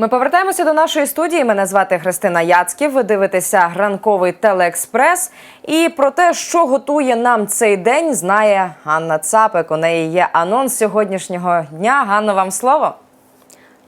Ми повертаємося до нашої студії. Мене звати Христина Яцьків. Ви дивитеся ранковий телеекспрес. І про те, що готує нам цей день, знає Ганна Цапик. У неї є анонс сьогоднішнього дня. Ганно, вам слово.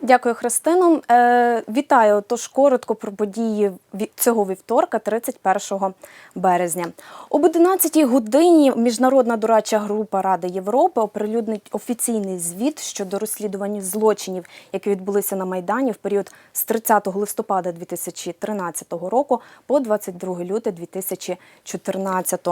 Дякую, Христино. Е, вітаю. Тож коротко про події цього вівторка, 31 березня. Об 11 годині Міжнародна дорадча група Ради Європи оприлюднить офіційний звіт щодо розслідування злочинів, які відбулися на Майдані в період з 30 листопада 2013 року по 22 лютого 2014.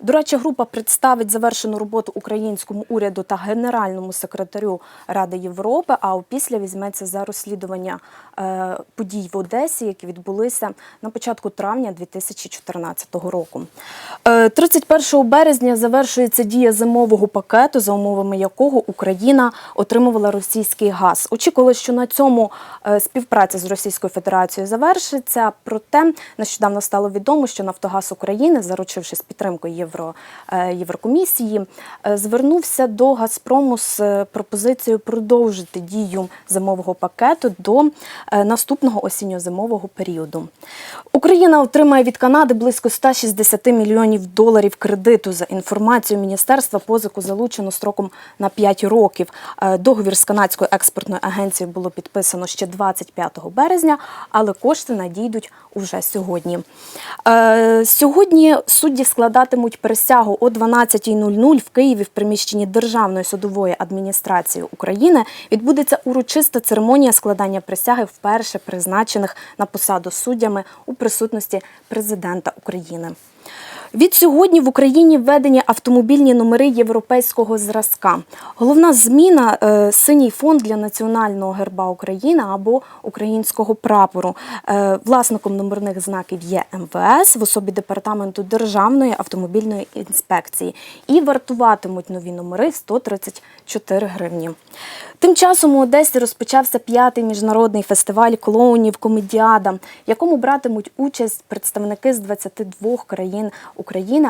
Дорадча група представить завершену роботу українському уряду та генеральному секретарю Ради Європи. А опісля візьметься за розслідування е, подій в Одесі, які відбулися на початку травня 2014 року. Е, 31 березня завершується дія зимового пакету, за умовами якого Україна отримувала російський газ. Очікували, що на цьому е, співпраця з Російською Федерацією завершиться. Проте нещодавно стало відомо, що Нафтогаз України, заручившись підтримкою Євро, е, Єврокомісії, е, звернувся до Газпрому з е, пропозицією продовжити дію зимового пакету до е, наступного осінньо-зимового періоду. Україна отримає від Канади близько 160 мільйонів доларів кредиту за інформацією міністерства. Позику залучено строком на 5 років. Е, Договір з канадською експортною агенцією було підписано ще 25 березня, але кошти надійдуть уже сьогодні. Е, Сьогодні судді складатимуть присягу о 12.00 в Києві в приміщенні Державної судової адміністрації України. Відбудеться урочиста церемонія складання присяги вперше призначених на посаду суддями у присутності президента України. Від сьогодні в Україні введені автомобільні номери європейського зразка. Головна зміна е, синій фонд для національного герба України або українського прапору. Е, власником номерних знаків є МВС в особі департаменту Державної автомобільної інспекції. І вартуватимуть нові номери 134 гривні. Тим часом у Одесі розпочався п'ятий міжнародний фестиваль клоунів Комедіада, в якому братимуть участь представники з 22 країн України,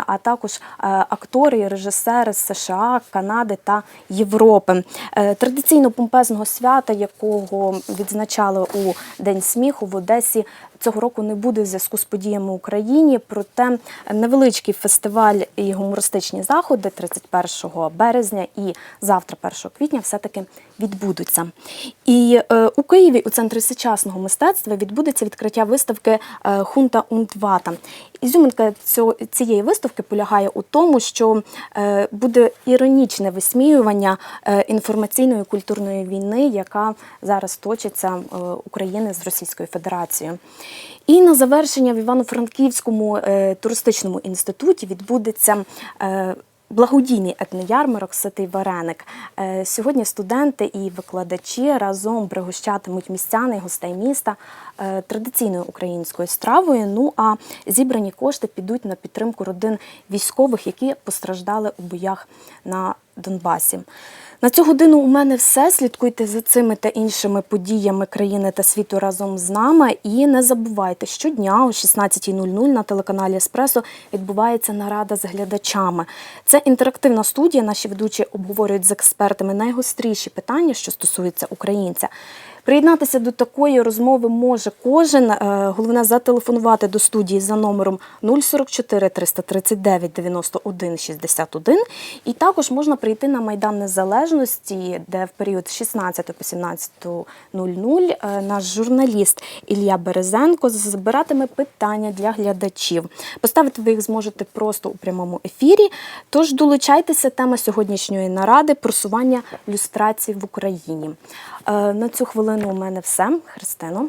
а також е, актори і режисери з США, Канади та Європи. Е, Традиційно помпезного свята, якого відзначали у День сміху в Одесі. Цього року не буде в зв'язку з подіями в Україні, проте невеличкий фестиваль і гумористичні заходи 31 березня і завтра, 1 квітня, все-таки відбудуться. І е, у Києві у центрі сучасного мистецтва відбудеться відкриття виставки е, Хунта Унтвата. Ізюминка цього, цієї виставки полягає у тому, що е, буде іронічне висміювання е, інформаційної культурної війни, яка зараз точиться е, України з Російською Федерацією. І на завершення в Івано-Франківському е, туристичному інституті відбудеться. Е, Благодійний етноярмарок Ситий Вареник. Е, Сьогодні студенти і викладачі разом пригощатимуть містяни і гостей міста е, традиційною українською стравою. Ну а зібрані кошти підуть на підтримку родин військових, які постраждали у боях на Донбасі. На цю годину у мене все. Слідкуйте за цими та іншими подіями країни та світу разом з нами. І не забувайте, щодня о 16.00 на телеканалі Еспресо відбувається нарада з глядачами. Це інтерактивна студія. Наші ведучі обговорюють з експертами найгостріші питання, що стосуються українця. Приєднатися до такої розмови може кожен. Е, Головне зателефонувати до студії за номером 044 339 91 61. І також можна прийти на Майдан Незалежності, де в період з 16 по 17.00 е, наш журналіст Ілля Березенко збиратиме питання для глядачів. Поставити ви їх зможете просто у прямому ефірі. Тож долучайтеся тема сьогоднішньої наради просування люстрації в Україні. Е, На цю хвилину у мене все. Христино.